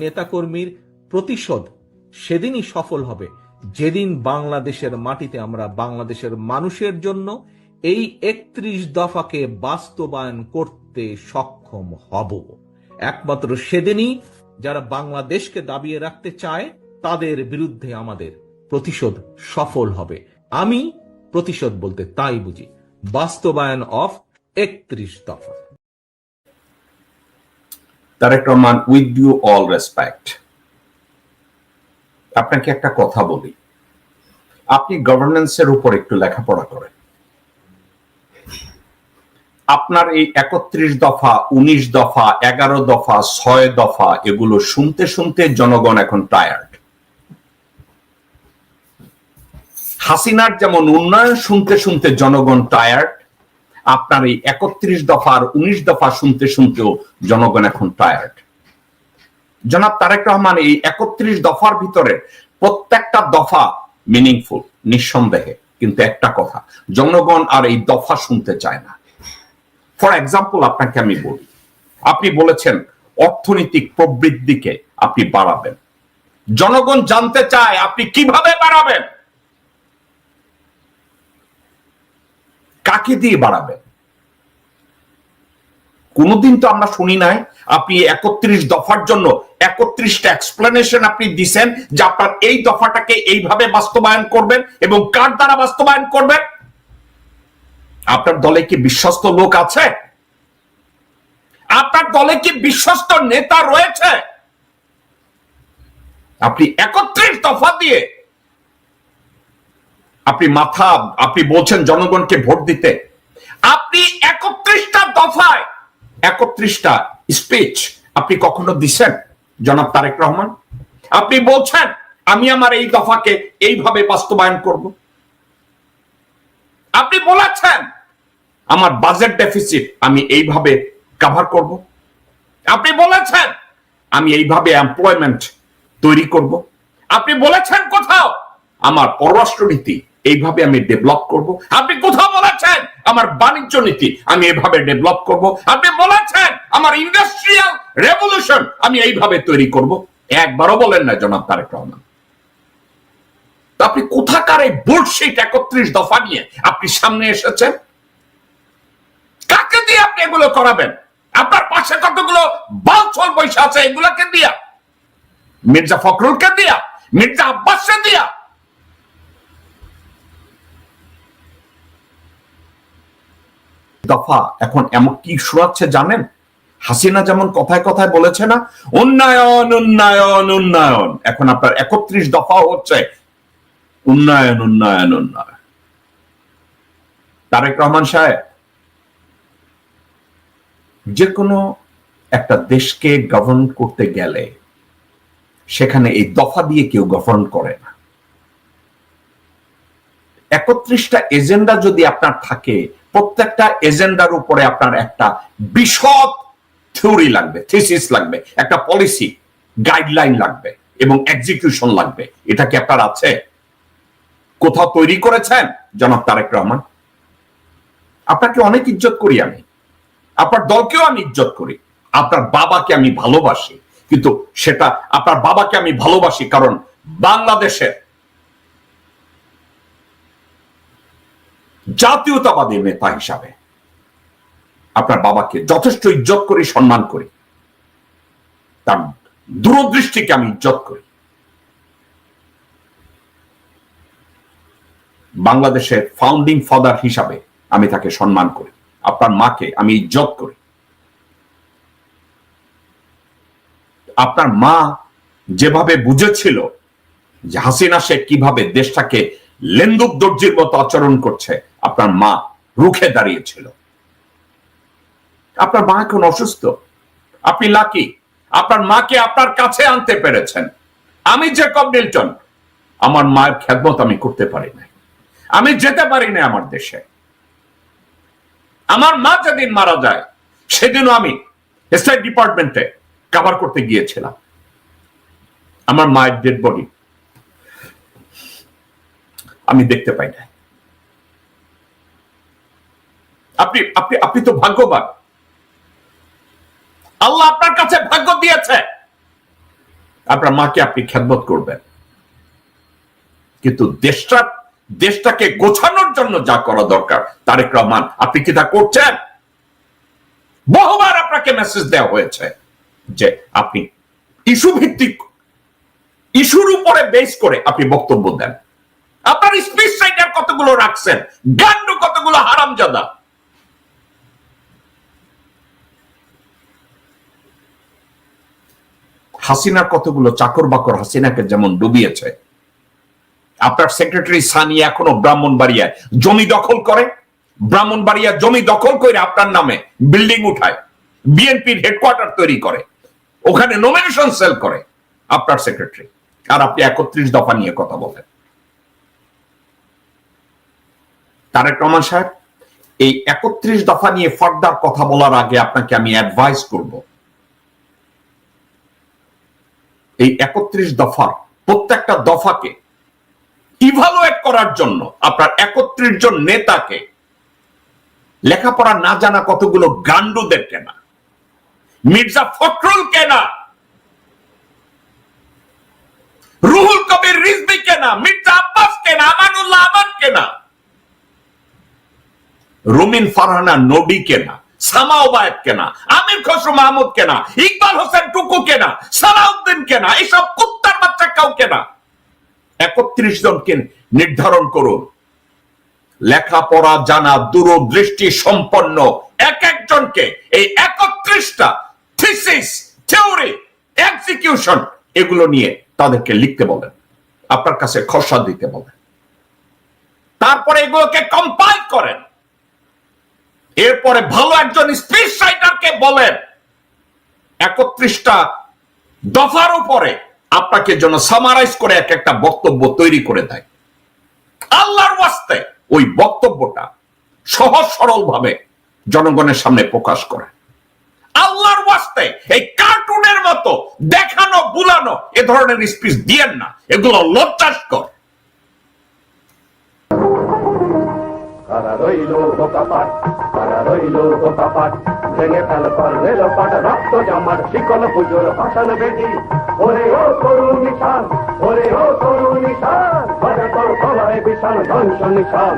নেতাকর্মীর প্রতিশোধ সেদিনই সফল হবে। যেদিন বাংলাদেশের মাটিতে আমরা বাংলাদেশের মানুষের জন্য এই একত্রিশ দফাকে বাস্তবায়ন করতে সক্ষম হব। একমাত্র সেদিনই যারা বাংলাদেশকে দাবিয়ে রাখতে চায়, তাদের বিরুদ্ধে আমাদের প্রতিশোধ সফল হবে। আমি প্রতিশোধ বলতে তাই বুঝি। বাস্তবায়ন অফ একত্রিশ দফা। Tarek Rahman with you all respect আপনাকে একটা কথা বলি। আপনি গভর্নেন্সের উপর একটু লেখাপড়া করেন। আপনার এই একত্রিশ দফা, উনিশ দফা, এগারো দফা, ছয় দফা, এগুলো শুনতে শুনতে জনগণ এখন টায়ার্ড হাসিনার যেমন উন্নয়ন শুনতে শুনতে জনগণ টায়ার্ড আপনার এই একত্রিশ দফা আর উনিশ দফা শুনতে শুনতেও জনগণ এখন টায়ার্ড জনাব তারেক রহমান, এই একত্রিশ দফার ভিতরে প্রত্যেকটা দফা মিনিংফুল নিঃসন্দেহে। কিন্তু একটা কথা, জনগণ আর এই দফা শুনতে চায় না। ফর এক্সাম্পল আপনাকে আমি বলি, আপনি বলেছেন অর্থনৈতিক প্রবৃদ্ধিকে আপনি বাড়াবেন। জনগণ জানতে চায় আপনি কীভাবে বাড়াবেন? কাকে দিয়ে বাড়াবেন কোনোদিন তো আমরা শুনি নাই, আপনি একত্রিশ দফার জন্য একত্রিশটা এক্সপ্লেনেশন আপনি দিছেন যে আপনার এই দফাটাকে এইভাবে বাস্তবায়ন করবেন এবং কার দ্বারা বাস্তবায়ন করবেন? আপনার দলে কি বিশ্বস্ত লোক আছে? আপনার দলে কি বিশ্বস্ত নেতা রয়েছে? আপনি একত্রিশ দফা দিয়ে আপনি মাথা, আপনি বলছেন জনগণকে ভোট দিতে। আপনি একত্রিশটা দফায়, একত্রিশটা স্পিচ আপনি কখনো দিছেন, জনাব তারেক রহমান? আপনি বলছেন, আমি আমার এই দফাকে এইভাবে বাস্তবায়ন করব। আপনি বলেছেন, আমার বাজেট ডেফিসিট আমি এইভাবে কভার করব। আপনি বলেছেন, আমি এইভাবে এমপ্লয়মেন্ট তৈরি করব। আপনি বলেছেন কোথাও, আমার পররাষ্ট্র নীতি এইভাবে আমি ডেভেলপ করব। আপনি কোথাও বলেছেন, আমার বাণিজ্য নীতি, আমি এইভাবে ডেভেলপ করব। আপনি বলেছেন, আমার ইন্ডাস্ট্রিয়াল রেভলিউশন আমি এইভাবে তৈরি করব। একবারও বলেন না, জনাব তারেক রহমান। আপনি কোথাকার এই বুলশিট একত্রিশ দফা নিয়ে আপনি সামনে এসেছেন? কাকে দিয়ে আপনি এগুলো করাবেন? আপনার পাশে কতগুলো বালছল বৈশা আছে, এগুলোকে দিয়া? মির্জা ফখরুলকে দিয়া? মির্জা আব্বাসকে দিয়া? দফা এখন এমন কি শোনাচ্ছে জানেন? হাসিনা যেমন কথায় কথায় বলেছে না, উন্নয়ন উন্নয়ন উন্নয়ন। এখন আপনার একত্রিশ দফা হচ্ছে, উন্নয়ন উন্নয়ন উন্নয়ন। তারেক রহমান সাহেব যে কোনো একটা দেশকে গভর্ন করতে গেলে সেখানে এই দফা দিয়ে কেউ গভর্ন করে না। একত্রিশটা এজেন্ডা যদি আপনার থাকে প্রত্যেকটা এজেন্ডার উপরে আপনার একটা বিশদ থিওরি লাগবে, থিসিস লাগবে, একটা পলিসি, গাইডলাইন লাগবে এবং এক্সিকিউশন লাগবে। এটা কি আপনার আছে? কোথাও তৈরি করেছেন? জনাব তারেক রহমান? আপনাকে অনেক ইজ্জত করি আমি। আপনার দলকেও আমি ইজ্জত করি। আপনার বাবাকে আমি ভালোবাসি। কিন্তু সেটা, আপনার বাবাকে আমি ভালোবাসি কারণ বাংলাদেশের জাতীয়তাবাদী নেতা হিসাবে আপনার বাবাকে যথেষ্ট ইজ্জত করি, সম্মান করি। তার দূরদৃষ্টিকে আমি ইজ্জত করি। বাংলাদেশের ফাউন্ডিং ফাদার হিসাবে আমি তাকে সম্মান করি। আপনার মাকে আমি ইজ্জত করি। আপনার মা যেভাবে বুঝেছিল যে হাসিনা শেখ কীভাবে দেশটাকে লেন্দুক দর্জির মতো আচরণ করছে আপনার মা রুখে দাঁড়িয়েছিল। আপনার মা এখন অসুস্থ। আপনি লাকি। আপনার মাকে আপনার কাছে আনতে পেরেছেন। আমি জেকব নিল্টন। আমার মায়ের খেদমত আমি করতে পারি না আমি যেতে পারি না আমার দেশে। আমার মা যেদিন মারা যায়, সেদিনও আমি স্টেট ডিপার্টমেন্টে কভার করতে গিয়েছিলাম। আমার মায়ের ডেড বডি আমি দেখতে পাই না আপনি আপনি আপনি তো ভাগ্যবান। আল্লাহ আপনার কাছে ভাগ্য দিয়েছে। আপনার মাকে আপনি খেদমত করবেন। কিন্তু দেশটা, দেশটাকে গোছানোর জন্য যা করা দরকার, তারেক রহমান, আপনি কি তা করছেন? বহুবার আপনাকে মেসেজ দেওয়া হয়েছে যে আপনি ইস্যু ভিত্তিক ইস্যুর উপরে বেস করে আপনি বক্তব্য দেন। আপনার স্পিচ রাইটার কতগুলো রাখছেন? গান্ড কতগুলো হারামজাদা? হাসিনার কতগুলো চাকর বাকর হাসিনাকে যেমন ডুবিয়েছে। আপনার সেক্রেটারি সানি এখনও ব্রাহ্মণবাড়িয়ায় জমি দখল করে। ব্রাহ্মণবাড়িয়া জমি দখল করে আপনার নামে বিল্ডিং উঠায়। বিএনপির হেডকোয়ার্টার তৈরি করে। ওখানে নমিনেশন সেল করে আপনার সেক্রেটারি আর আপনি একত্রিশ দফা নিয়ে কথা বলেন। তারেক রহমান সাহেব, এই একত্রিশ দফা নিয়ে ফার্দার কথা বলার আগে আপনাকে আমি অ্যাডভাইস করব। এই একত্রিশ দফার, প্রত্যেকটা দফাকে ইভালুয়েট করার জন্য আপনার একত্রিশ জন নেতাকে লেখাপড়া না জানা কতগুলো গান্ডুদের কেনা, মির্জা ফখরুল কেনা, রুহুল কবির রিজবি কেনা, মির্জা আব্বাস কেনা, আমানুল্লাহ আমান কেনা, রুমিন ফারহানা নবী কেনা সামা কেনা, আমির খসরু মাহমুদ কেনা, ইকবাল হোসেন টুকু কেনা, সালাউদ্দিন কেনা কুত্তার বাচ্চা কাউ কেনা। একত্রিশ জনকে নির্ধারণ করুন। লেখাপড়া জানা, দূরদৃষ্টি সম্পন্ন, এক একজনকে এই একত্রিশটা থিসিস থিওরি এক্সিকিউশন এগুলো নিয়ে তাদেরকে লিখতে বলেন। আপনার কাছে খসড়া দিতে বলেন। তারপরে এগুলোকে কম্পাইল করেন। এরপরে ভালো একজন স্পিচ রাইটারকে বলেন। একত্রিশটা দফার উপরে আপনাকে যেন সামারাইজ করে এক একটা বক্তব্য তৈরি করে দেয়। আল্লাহর ওয়াস্তে ওই বক্তব্যটা সহজ সরল ভাবে জনগণের সামনে প্রকাশ করে। আল্লাহর ওয়াস্তে এই কার্টুনের মতো দেখানো, বুলানো, এ ধরনের স্পিচ দিয়েন না। এগুলো লজ্জাস্কর। কারা রইল বোকাপাট কারা রইল বোকাপাট ভেঙে ফেল কর রেল পাট রক্ত জমাট শিকল পুজোর ভাষণ বেদি ওরে ও তরুণ নিশান ওরে ও তরুণ নিশান তোর ধ্বংস নিশান